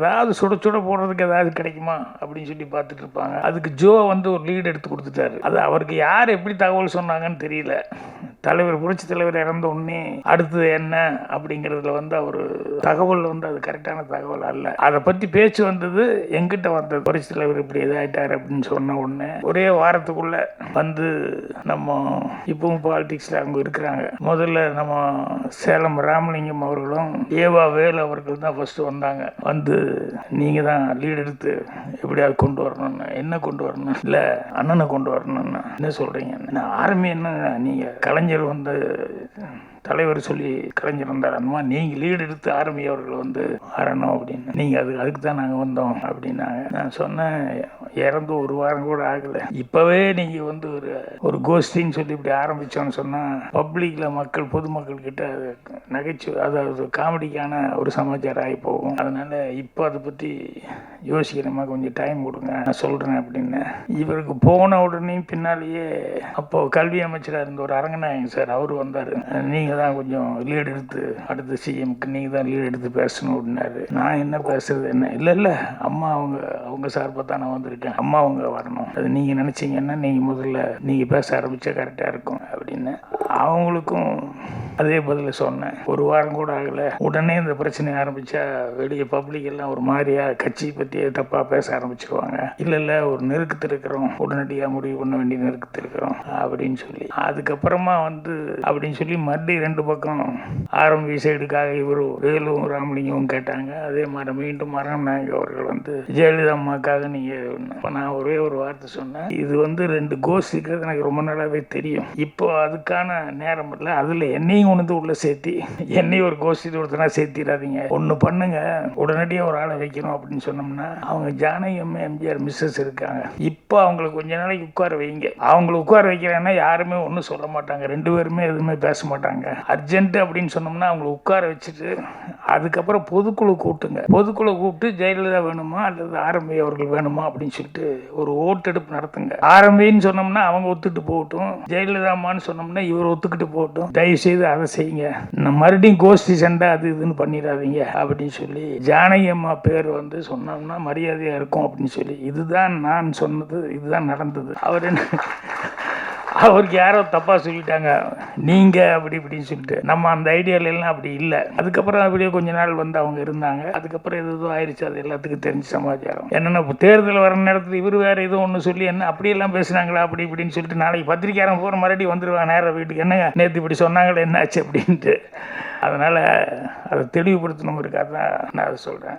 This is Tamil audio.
ஏதாவது சுட சுட போடுறதுக்கு ஏதாவது கிடைக்குமா அப்படின்னு சொல்லி பார்த்துட்டு இருப்பாங்க. அதுக்கு ஜோ வந்து ஒரு லீடு எடுத்து கொடுத்துட்டாரு. அது அவருக்கு யார் எப்படி தகவல் சொன்னாங்கன்னு தெரியல. தலைவர் புரட்சி தலைவர் இறந்த உடனே அடுத்தது என்ன அப்படிங்கிறதுல வந்து அவர் தகவல் வந்து அது கரெக்டான தகவல் அல்ல. அதை பற்றி பேச்சு வந்தது எங்கிட்ட வந்தது. புரட்சி தலைவர் இப்படி இதாகிட்டார் அப்படின்னு சொன்ன உடனே ஒரே வாரத்துக்குள்ள வந்து நம்ம இப்பவும் பாலிடிக்ஸில் அவங்க இருக்கிறாங்க. முதல்ல நம்ம சேலம் ராமலிங்கம் அவர்களும் ஏவா வேல் அவர்கள் தான் ஃபர்ஸ்ட் வந்தாங்க. வந்து நீங்கள் தான் லீடு எடுத்து எப்படியாவது கொண்டு வரணும்னு. என்ன கொண்டு வரணும் இல்லை அண்ணனை கொண்டு வரணும்னு. என்ன சொல்கிறீங்க ஆர்மி என்ன? நீங்கள் கலைஞர் வந்து தலைவர் சொல்லி கலைஞர் வந்தார் அந்த நீங்கள் லீடு எடுத்து ஆர்மி அவர்கள் வந்து வரணும் அப்படின்னு. நீங்கள் அது அதுக்கு தான் நாங்கள் வந்தோம் அப்படின்னாங்க. நான் சொன்னேன் இறந்து ஒரு வாரம் கூட ஆகலை. இப்போவே நீங்கள் வந்து ஒரு ஒரு கோஷ்டின்னு சொல்லி இப்படி ஆரம்பித்தோன்னு சொன்னால் பப்ளிக்கில் மக்கள் பொதுமக்கள் கிட்ட அது நகைச்சுவை அதாவது காமெடிக்கான ஒரு சமாச்சாரம் ஆகி போகும். அதனால் இப்போ அதை பற்றி யோசிக்கிறமா கொஞ்சம் டைம் கொடுங்க நான் சொல்கிறேன் அப்படின்னு. இவருக்கு போன உடனே பின்னாலேயே அப்போது கல்வி அமைச்சராக இருந்த ஒரு அரங்கநாயகன் சார் அவர் வந்தார். நீங்கள் தான் கொஞ்சம் லீடு எடுத்து அடுத்த சிஎம்க்கு நீங்கள் தான் லீடு எடுத்து பேசணும் அப்படின்னாரு. நான் என்ன பேசுறது என்ன? இல்லை இல்லை அம்மா அவங்க அவங்க சார்பாக தான் நான் வந்திருக்கேன். அம்மா அவங்க வரணும். அது நீங்கள் நினச்சிங்கன்னா நீங்கள் முதல்ல நீங்கள் பேச ஆரம்பித்தா கரெக்டாக இருக்கும் அப்படின்னு. அவங்களுக்கும் அதே பதில் சொன்னேன். ஒரு வாரம் கூட ஆகலை. உடனே இந்த பிரச்சனை ஆரம்பித்தா வெளியே பப்ளிக் எல்லாம் ஒரு மாதிரியா கட்சி பற்றி தப்பாக பேச ஆரம்பிச்சிருவாங்க. இல்லை இல்லை ஒரு நெருக்கத்தில் இருக்கிறோம். உடனடியாக முடிவு பண்ண வேண்டிய நெருக்கத்தில் இருக்கிறோம் அப்படின்னு சொல்லி. அதுக்கப்புறமா வந்து அப்படின்னு சொல்லி மறுபடியும் ரெண்டு பக்கம் ஆரம்பி சைடுக்காக இவரும் வேலும் ராமலிங்கமும் கேட்டாங்க. அதே மாதிரி மீண்டும் மரம் நாங்கள் அவர்கள் வந்து ஜெயலலிதா அம்மாக்காக நீங்கள் இப்போ நான் ஒரே ஒரு வார்த்தை சொன்னேன். இது வந்து ரெண்டு கோஸ் இருக்கிறது எனக்கு ரொம்ப நாளாகவே தெரியும். இப்போ அதுக்கான நேரம் இல்லை. அதில் என்னையும் கொண்டு உள்ள உள்ளே சேர்த்தி என்னையும் ஒரு கோஷ்டி ஒருத்தனா சேர்த்திடாதீங்க ஒன்று பண்ணுங்க. உடனடியாக ஒரு ஆளை வைக்கணும் அப்படின்னு சொன்னோம்னா அவங்க ஜானகி அம்மா எம்ஜிஆர் மிஸ்ஸஸ் இருக்காங்க. இப்போ அவங்களுக்கு கொஞ்ச நாளைக்கு உட்கார வைங்க. அவங்களை உட்கார வைக்கிறேன்னா யாருமே ஒன்றும் சொல்ல மாட்டாங்க. ரெண்டு பேருமே எதுவுமே பேச மாட்டாங்க. அர்ஜென்ட் அப்படின்னு சொன்னோம்னா அவங்கள உட்கார வச்சுட்டு அதுக்கப்புறம் பொதுக்குழு கூப்பிட்டுங்க பொதுக்குழு கூப்பிட்டு ஜெயலலிதா வேணுமா? அல்லது ஆரம்பி அவர்கள் வேணுமா? அப்படின்னு சொல்லிட்டு ஒரு ஓட்டெடுப்பு நடத்துங்க. ஆரம்பின்னு சொன்னோம்னா அவங்க ஒத்துட்டு போகட்டும். ஜெயலலிதாமான்னு சொன்னோம்னா இவர் ஒத்துக்கிட்டு போகட்டும். தயவு செய்து அதை செய்யுங்க. மறுபடியும் கோஷ்டி சண்டை அது இதுன்னு பண்ணிடாதீங்க அப்படின்னு சொல்லி ஜானகி அம்மா பேர் வந்து சொன்னோம்னா மரியாதையாக இருக்கும் அப்படின்னு சொல்லி இதுதான் நான் சொன்னது இதுதான் நடந்தது. அவர் என்ன அவருக்கு யாரோ தப்பாக சொல்லிட்டாங்க. நீங்கள் அப்படி இப்படின்னு சொல்லிட்டு. நம்ம அந்த ஐடியாலெல்லாம் அப்படி இல்லை. அதுக்கப்புறம் அப்படியே கொஞ்ச நாள் வந்து அவங்க இருந்தாங்க. அதுக்கப்புறம் எது எதுவும் ஆயிடுச்சு அது எல்லாத்துக்கும் தெரிஞ்ச சமாச்சாரம். என்னென்ன இப்போ தேர்தல் வர நேரத்தில் இவர் வேறு எதுவும் ஒன்று சொல்லி என்ன அப்படியெல்லாம் பேசுனாங்களா? அப்படி இப்படின்னு சொல்லிட்டு நாளைக்கு பத்திரிக்கையாரன் போகிற மறுபடியும் வந்துடுவாங்க நேரம் வீட்டுக்கு. என்னங்க நேற்று இப்படி சொன்னாங்களே? என்னாச்சு அப்படின்ட்டு. அதனால் அதை தெளிவுபடுத்தணும் இருக்காதான் நான் அதை சொல்கிறேன்